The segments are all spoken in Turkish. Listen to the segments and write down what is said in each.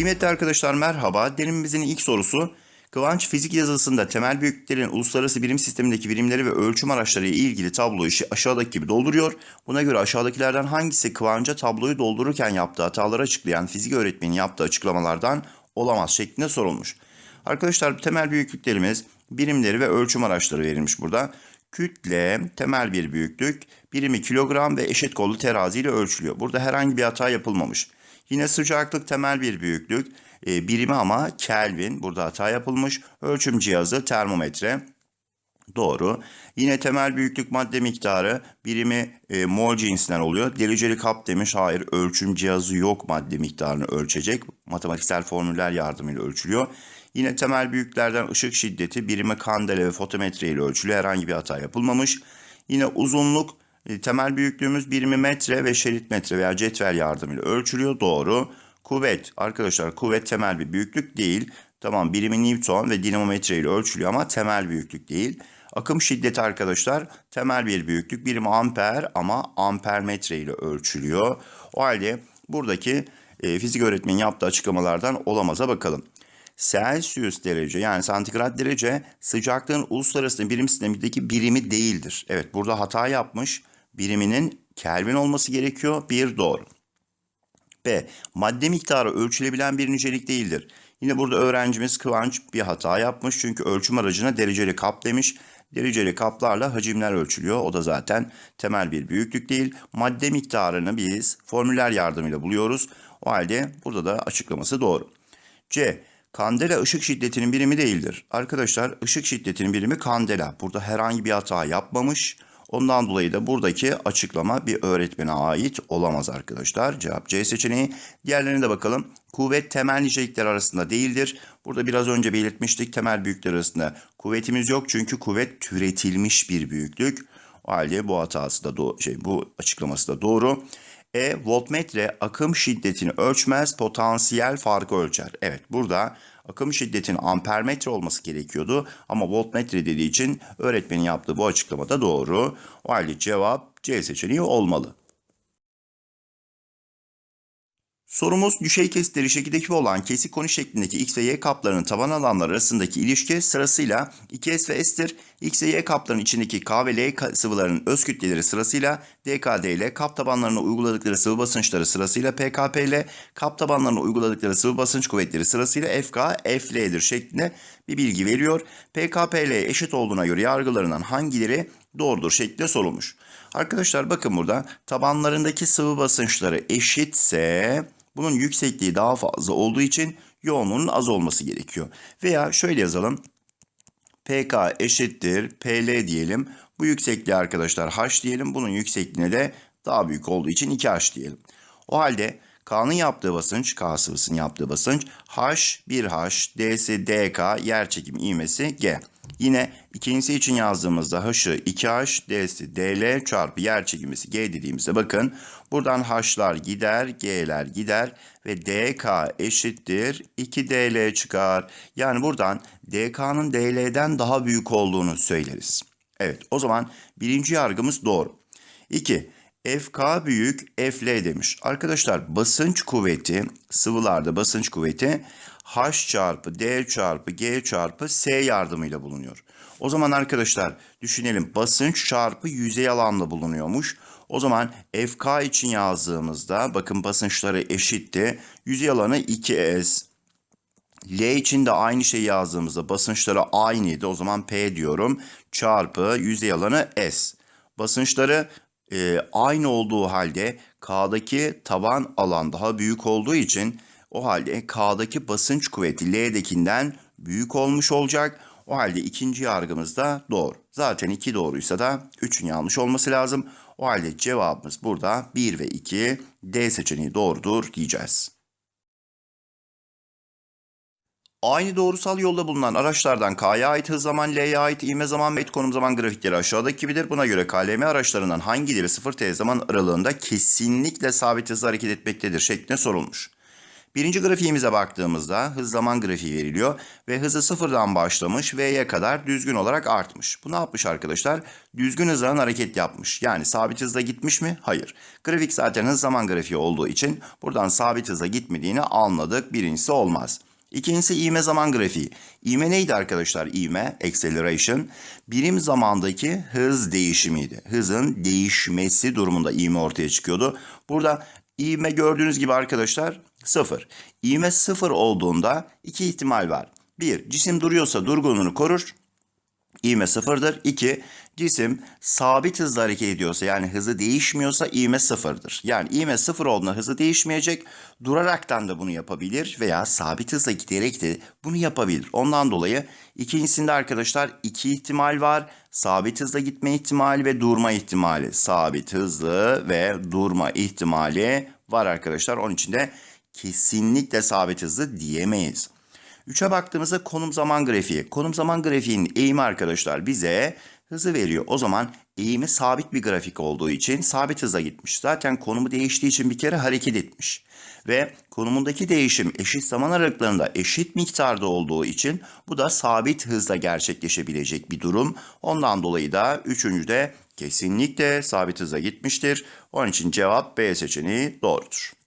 Kıymetli arkadaşlar merhaba. Denememizin ilk sorusu Kıvanç fizik yazısında temel büyüklüklerin uluslararası birim sistemindeki birimleri ve ölçüm araçları ile ilgili tabloyu şi- aşağıdaki gibi dolduruyor. Buna göre aşağıdakilerden hangisi Kıvanç'a tabloyu doldururken yaptığı hataları açıklayan fizik öğretmenin yaptığı açıklamalardan olamaz şeklinde sorulmuş. Arkadaşlar temel büyüklüklerimiz birimleri ve ölçüm araçları verilmiş burada. Kütle, temel bir büyüklük, birimi kilogram ve eşit kollu terazi ile ölçülüyor. Burada herhangi bir hata yapılmamış. Yine sıcaklık temel bir büyüklük, e, birimi ama Kelvin, burada hata yapılmış. Ölçüm cihazı termometre, doğru. Yine temel büyüklük madde miktarı birimi e, mol cinsinden oluyor. Dereceli kap demiş, hayır ölçüm cihazı yok madde miktarını ölçecek. Matematiksel formüller yardımıyla ölçülüyor. Yine temel büyüklerden ışık şiddeti birimi kandela ve fotometre ile ölçülüyor. Herhangi bir hata yapılmamış. Yine uzunluk temel büyüklüğümüz birimi metre ve şerit metre veya cetvel yardımıyla ölçülüyor. Doğru. Kuvvet arkadaşlar kuvvet temel bir büyüklük değil. Tamam birimi Newton ve dinamometre ile ölçülüyor ama temel büyüklük değil. Akım şiddeti arkadaşlar temel bir büyüklük. Birimi amper ama ampermetre ile ölçülüyor. O halde buradaki e, fizik öğretmenin yaptığı açıklamalardan olamaza bakalım. Celsius derece yani santigrat derece sıcaklığın uluslararası birim sistemindeki birimi değildir. Evet burada hata yapmış. Biriminin Kelvin olması gerekiyor. Bir doğru. B. Madde miktarı ölçülebilen bir nicelik değildir. Yine burada öğrencimiz Kıvanç bir hata yapmış. Çünkü ölçüm aracına dereceli kap demiş. Dereceli kaplarla hacimler ölçülüyor. O da zaten temel bir büyüklük değil. Madde miktarını biz formüller yardımıyla buluyoruz. O halde burada da açıklaması doğru. C. Kandela ışık şiddetinin birimi değildir. Arkadaşlar ışık şiddetinin birimi kandela. Burada herhangi bir hata yapmamış. Ondan dolayı da buradaki açıklama bir öğretmene ait olamaz arkadaşlar. Cevap C seçeneği. Diğerlerine de bakalım. Kuvvet temel nicelikler arasında değildir. Burada biraz önce belirtmiştik temel büyükler arasında kuvvetimiz yok çünkü kuvvet türetilmiş bir büyüklük. O halde bu hatası da şey bu açıklaması da doğru. E voltmetre akım şiddetini ölçmez, potansiyel farkı ölçer. Evet burada akım şiddetinin ampermetre olması gerekiyordu ama voltmetre dediği için öğretmenin yaptığı bu açıklama da doğru. O halde cevap C seçeneği olmalı. Sorumuz düşey kesitleri şekildeki gibi olan kesik konu şeklindeki x ve y kaplarının taban alanları arasındaki ilişki sırasıyla 2s ve s'tir. X ve y kaplarının içindeki K ve L sıvılarının öz kütleleri sırasıyla DKD ile kap tabanlarına uyguladıkları sıvı basınçları sırasıyla PKP ile kap tabanlarına uyguladıkları sıvı basınç kuvvetleri sırasıyla FK, FL'dir şeklinde bir bilgi veriyor. PKP ile eşit olduğuna göre yargılarından hangileri doğrudur şeklinde sorulmuş. Arkadaşlar bakın burada tabanlarındaki sıvı basınçları eşitse bunun yüksekliği daha fazla olduğu için yoğunluğunun az olması gerekiyor. Veya şöyle yazalım. PK eşittir PL diyelim. Bu yüksekliği arkadaşlar H diyelim. Bunun yüksekliğine de daha büyük olduğu için 2H diyelim. O halde K'nın yaptığı basınç, K sıvısının yaptığı basınç H 1H, D'si DK, yer çekim ivmesi G. Yine ikincisi için yazdığımızda H'ı 2H, D'si DL çarpı yer çekimisi G dediğimizde bakın buradan H'lar gider, G'ler gider ve DK eşittir 2DL çıkar. Yani buradan DK'nın DL'den daha büyük olduğunu söyleriz. Evet o zaman birinci yargımız doğru. 2. FK büyük FL demiş. Arkadaşlar basınç kuvveti sıvılarda basınç kuvveti H çarpı D çarpı G çarpı S yardımıyla bulunuyor. O zaman arkadaşlar düşünelim basınç çarpı yüzey alanla bulunuyormuş. O zaman FK için yazdığımızda bakın basınçları eşitti. Yüzey alanı 2S. L için de aynı şeyi yazdığımızda basınçları aynıydı. O zaman P diyorum. Çarpı yüzey alanı S. Basınçları e, aynı olduğu halde K'daki taban alan daha büyük olduğu için o halde K'daki basınç kuvveti L'dekinden büyük olmuş olacak. O halde ikinci yargımız da doğru. Zaten iki doğruysa da üçün yanlış olması lazım. O halde cevabımız burada 1 ve 2 D seçeneği doğrudur diyeceğiz. Aynı doğrusal yolda bulunan araçlardan K'ya ait hız zaman, L'ye ait ivme zaman ve konum zaman grafikleri aşağıdaki gibidir. Buna göre KLM araçlarından hangileri 0T zaman aralığında kesinlikle sabit hızla hareket etmektedir şeklinde sorulmuş. Birinci grafiğimize baktığımızda hız zaman grafiği veriliyor ve hızı sıfırdan başlamış V'ye kadar düzgün olarak artmış. Bu ne yapmış arkadaşlar? Düzgün hızdan hareket yapmış. Yani sabit hızla gitmiş mi? Hayır. Grafik zaten hız zaman grafiği olduğu için buradan sabit hızla gitmediğini anladık. Birincisi olmaz. İkincisi ivme zaman grafiği. İvme neydi arkadaşlar? İvme, acceleration, birim zamandaki hız değişimiydi. Hızın değişmesi durumunda ivme ortaya çıkıyordu. Burada ivme gördüğünüz gibi arkadaşlar sıfır. İvme sıfır olduğunda iki ihtimal var. Bir, cisim duruyorsa durgunluğunu korur. İvme sıfırdır. İki, cisim sabit hızla hareket ediyorsa yani hızı değişmiyorsa ivme sıfırdır. Yani ivme sıfır olduğunda hızı değişmeyecek. Duraraktan da bunu yapabilir veya sabit hızla giderek de bunu yapabilir. Ondan dolayı ikincisinde arkadaşlar iki ihtimal var. Sabit hızla gitme ihtimali ve durma ihtimali. Sabit hızlı ve durma ihtimali var arkadaşlar. Onun için de kesinlikle sabit hızlı diyemeyiz. 3'e baktığımızda konum zaman grafiği. Konum zaman grafiğinin eğimi arkadaşlar bize hızı veriyor. O zaman eğimi sabit bir grafik olduğu için sabit hıza gitmiş. Zaten konumu değiştiği için bir kere hareket etmiş. Ve konumundaki değişim eşit zaman aralıklarında eşit miktarda olduğu için bu da sabit hızla gerçekleşebilecek bir durum. Ondan dolayı da üçüncüde kesinlikle sabit hıza gitmiştir. Onun için cevap B seçeneği doğrudur.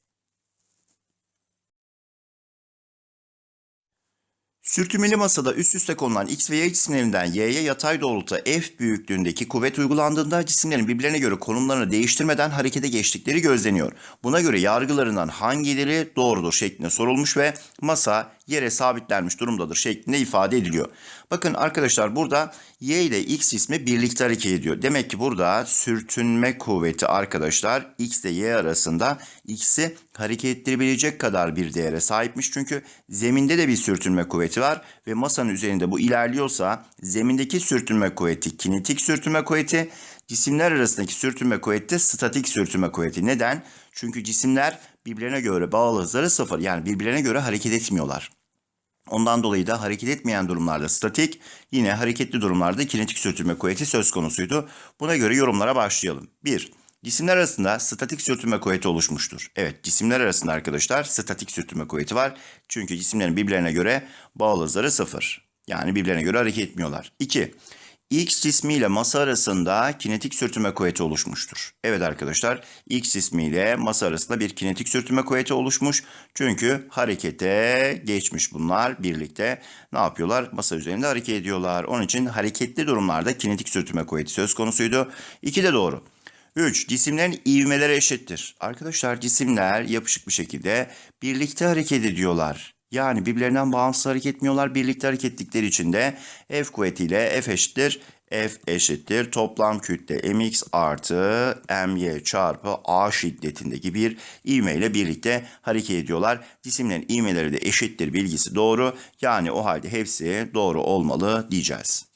Sürtünmeli masada üst üste konulan X ve Y cisimlerinden Y'ye yatay doğrultuda F büyüklüğündeki kuvvet uygulandığında cisimlerin birbirlerine göre konumlarını değiştirmeden harekete geçtikleri gözleniyor. Buna göre yargılarından hangileri doğrudur şeklinde sorulmuş ve masa yere sabitlenmiş durumdadır şeklinde ifade ediliyor. Bakın arkadaşlar burada Y ile X cismi birlikte hareket ediyor. Demek ki burada sürtünme kuvveti arkadaşlar X ile Y arasında X'i hareket ettirebilecek kadar bir değere sahipmiş. Çünkü zeminde de bir sürtünme kuvveti var ve masanın üzerinde bu ilerliyorsa zemindeki sürtünme kuvveti kinetik sürtünme kuvveti, cisimler arasındaki sürtünme kuvveti de statik sürtünme kuvveti. Neden? Çünkü cisimler birbirine göre bağlı hızları sıfır. Yani birbirlerine göre hareket etmiyorlar. Ondan dolayı da hareket etmeyen durumlarda statik, yine hareketli durumlarda kinetik sürtünme kuvveti söz konusuydu. Buna göre yorumlara başlayalım. 1. Cisimler arasında statik sürtünme kuvveti oluşmuştur. Evet, cisimler arasında arkadaşlar statik sürtünme kuvveti var. Çünkü cisimlerin birbirlerine göre bağlı hızları sıfır. Yani birbirlerine göre hareket etmiyorlar. 2. X cismi masa arasında kinetik sürtünme kuvveti oluşmuştur. Evet arkadaşlar, X cismi masa arasında bir kinetik sürtünme kuvveti oluşmuş. Çünkü harekete geçmiş bunlar birlikte. Ne yapıyorlar? Masa üzerinde hareket ediyorlar. Onun için hareketli durumlarda kinetik sürtünme kuvveti söz konusuydu. İki de doğru. 3. Cisimlerin ivmeleri eşittir. Arkadaşlar cisimler yapışık bir şekilde birlikte hareket ediyorlar. Yani birbirlerinden bağımsız hareket etmiyorlar. Birlikte hareket ettikleri için de F kuvvetiyle F eşittir. F eşittir toplam kütle mx artı my çarpı a şiddetindeki bir ivme ile birlikte hareket ediyorlar. Cisimlerin ivmeleri de eşittir bilgisi doğru. Yani o halde hepsi doğru olmalı diyeceğiz.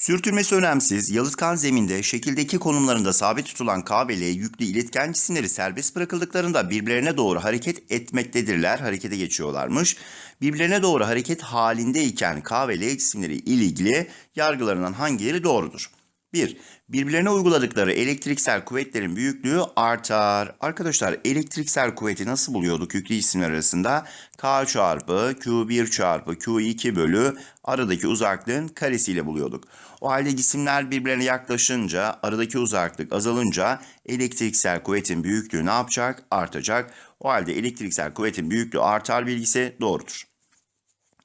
Sürtünmesi önemsiz, yalıtkan zeminde şekildeki konumlarında sabit tutulan K ve L yüklü iletken cisimleri serbest bırakıldıklarında birbirlerine doğru hareket etmektedirler, harekete geçiyorlarmış. Birbirlerine doğru hareket halindeyken K ve L cisimleri ilgili yargılarından hangileri doğrudur? 1. Birbirlerine uyguladıkları elektriksel kuvvetlerin büyüklüğü artar. Arkadaşlar elektriksel kuvveti nasıl buluyorduk yüklü cisimler arasında? K çarpı Q1 çarpı Q2 bölü aradaki uzaklığın karesiyle buluyorduk. O halde cisimler birbirlerine yaklaşınca aradaki uzaklık azalınca elektriksel kuvvetin büyüklüğü ne yapacak? Artacak. O halde elektriksel kuvvetin büyüklüğü artar bilgisi doğrudur.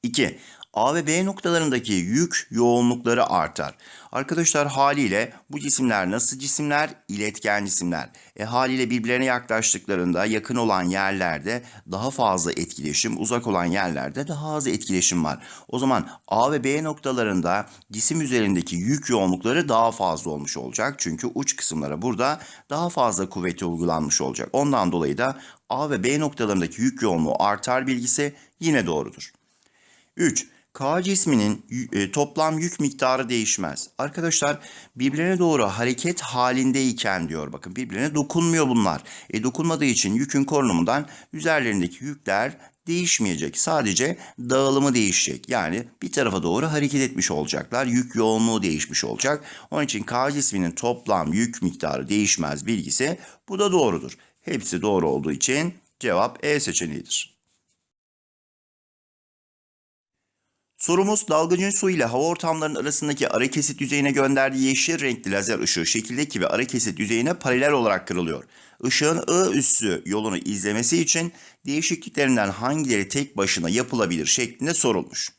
2. A ve B noktalarındaki yük yoğunlukları artar. Arkadaşlar haliyle bu cisimler nasıl cisimler? İletken cisimler. E haliyle birbirlerine yaklaştıklarında yakın olan yerlerde daha fazla etkileşim, uzak olan yerlerde daha az etkileşim var. O zaman A ve B noktalarında cisim üzerindeki yük yoğunlukları daha fazla olmuş olacak. Çünkü uç kısımlara burada daha fazla kuvveti uygulanmış olacak. Ondan dolayı da A ve B noktalarındaki yük yoğunluğu artar bilgisi yine doğrudur. 3. K cisminin e, toplam yük miktarı değişmez. Arkadaşlar birbirine doğru hareket halindeyken diyor bakın birbirine dokunmuyor bunlar. E dokunmadığı için yükün korunumundan üzerlerindeki yükler değişmeyecek. Sadece dağılımı değişecek. Yani bir tarafa doğru hareket etmiş olacaklar. Yük yoğunluğu değişmiş olacak. Onun için K cisminin toplam yük miktarı değişmez bilgisi bu da doğrudur. Hepsi doğru olduğu için cevap E seçeneğidir. Sorumuz dalgıcın su ile hava ortamlarının arasındaki ara kesit yüzeyine gönderdiği yeşil renkli lazer ışığı şekildeki bir ara kesit yüzeyine paralel olarak kırılıyor. Işığın I üssü yolunu izlemesi için değişikliklerinden hangileri tek başına yapılabilir şeklinde sorulmuş.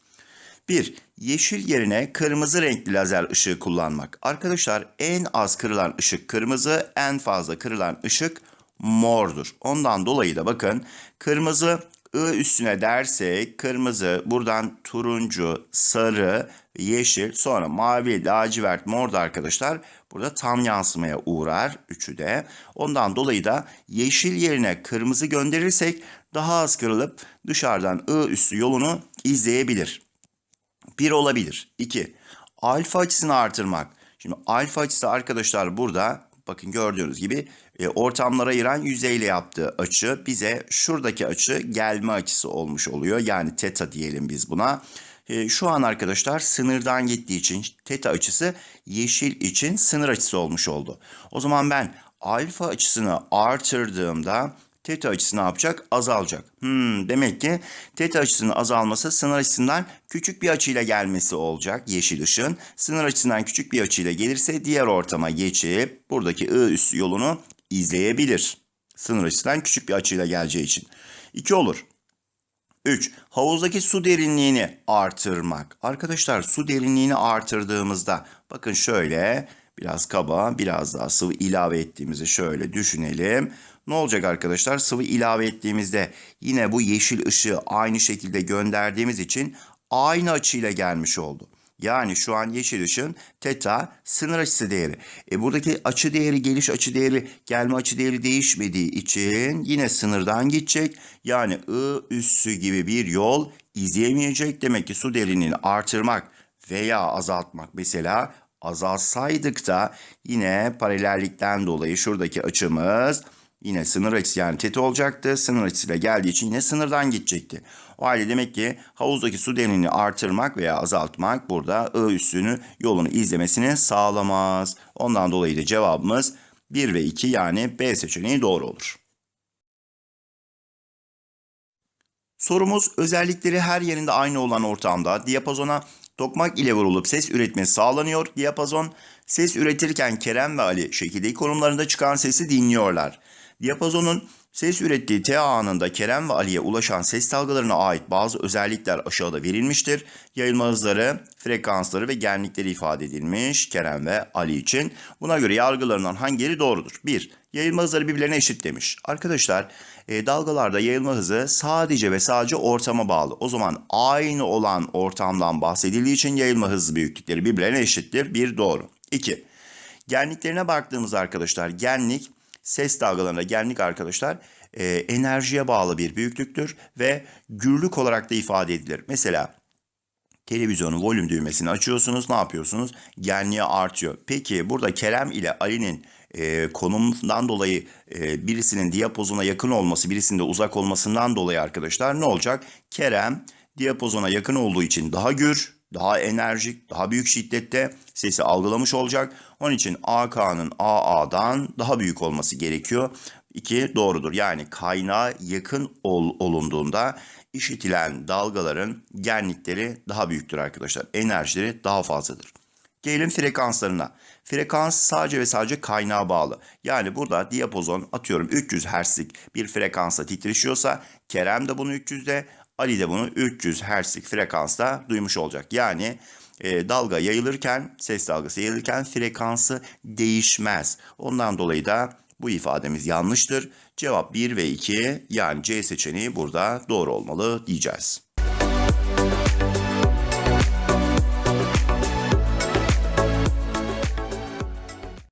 1. Yeşil yerine kırmızı renkli lazer ışığı kullanmak. Arkadaşlar en az kırılan ışık kırmızı, en fazla kırılan ışık mordur. Ondan dolayı da bakın kırmızı I üstüne dersek kırmızı buradan turuncu, sarı, yeşil sonra mavi, lacivert, mor da arkadaşlar burada tam yansımaya uğrar üçü de. Ondan dolayı da yeşil yerine kırmızı gönderirsek daha az kırılıp dışarıdan I üstü yolunu izleyebilir. 1 olabilir. 2. Alfa açısını artırmak. Şimdi alfa açısı arkadaşlar burada bakın gördüğünüz gibi e, ortamlara ayıran yüzeyle yaptığı açı bize şuradaki açı gelme açısı olmuş oluyor. Yani teta diyelim biz buna. E, şu an arkadaşlar sınırdan gittiği için teta açısı yeşil için sınır açısı olmuş oldu. O zaman ben alfa açısını artırdığımda Teta açısı ne yapacak? Azalacak. Hmm, demek ki teta açısının azalması sınır açısından küçük bir açıyla gelmesi olacak yeşil ışın. Sınır açısından küçük bir açıyla gelirse diğer ortama geçip buradaki I üssü yolunu izleyebilir. Sınır açısından küçük bir açıyla geleceği için. 2 olur. 3. Havuzdaki su derinliğini artırmak. Arkadaşlar su derinliğini artırdığımızda bakın şöyle biraz kaba biraz daha sıvı ilave ettiğimizi şöyle düşünelim. Ne olacak arkadaşlar? Sıvı ilave ettiğimizde yine bu yeşil ışığı aynı şekilde gönderdiğimiz için aynı açıyla gelmiş oldu. Yani şu an yeşil ışın teta sınır açısı değeri. E buradaki açı değeri, geliş açı değeri, gelme açı değeri değişmediği için yine sınırdan gidecek. Yani I üssü gibi bir yol izleyemeyecek. Demek ki su derinliğini artırmak veya azaltmak mesela azalsaydık da yine paralellikten dolayı şuradaki açımız yine sınır açısı yani teta olacaktı. Sınır açısıyla geldiği için yine sınırdan gidecekti. O halde demek ki havuzdaki su derinliğini artırmak veya azaltmak burada I üssünü yolunu izlemesini sağlamaz. Ondan dolayı da cevabımız 1 ve 2 yani B seçeneği doğru olur. Sorumuz özellikleri her yerinde aynı olan ortamda diyapazona tokmak ile vurulup ses üretmesi sağlanıyor. Diyapazon ses üretirken Kerem ve Ali şekildeki konumlarında çıkan sesi dinliyorlar. Diyapazonun ses ürettiği T anında Kerem ve Ali'ye ulaşan ses dalgalarına ait bazı özellikler aşağıda verilmiştir. Yayılma hızları, frekansları ve genlikleri ifade edilmiş Kerem ve Ali için. Buna göre yargılarından hangileri doğrudur? 1. Yayılma hızları birbirlerine eşit demiş. Arkadaşlar e, dalgalarda yayılma hızı sadece ve sadece ortama bağlı. O zaman aynı olan ortamdan bahsedildiği için yayılma hızı büyüklükleri birbirlerine eşittir. Bir doğru. 2. Genliklerine baktığımızda arkadaşlar genlik ses dalgalarında genlik arkadaşlar e, enerjiye bağlı bir büyüklüktür ve gürlük olarak da ifade edilir. Mesela televizyonun volüm düğmesini açıyorsunuz ne yapıyorsunuz? Genliği artıyor. Peki burada Kerem ile Ali'nin e, konumundan dolayı e, birisinin diyapozona yakın olması, birisinin de uzak olmasından dolayı arkadaşlar ne olacak? Kerem diyapozona yakın olduğu için daha gür, daha enerjik, daha büyük şiddette sesi algılamış olacak. Onun için AK'nın AA'dan daha büyük olması gerekiyor. İki doğrudur. Yani kaynağa yakın ol, olunduğunda işitilen dalgaların genlikleri daha büyüktür arkadaşlar. Enerjileri daha fazladır. Gelelim frekanslarına. Frekans sadece ve sadece kaynağa bağlı. Yani burada diyapozon atıyorum 300 Hz'lik bir frekansa titreşiyorsa Kerem de bunu 300'de, Ali de bunu 300 Hz'lik frekansta duymuş olacak. Yani e, dalga yayılırken, ses dalgası yayılırken frekansı değişmez. Ondan dolayı da bu ifademiz yanlıştır. Cevap 1 ve 2 yani C seçeneği burada doğru olmalı diyeceğiz.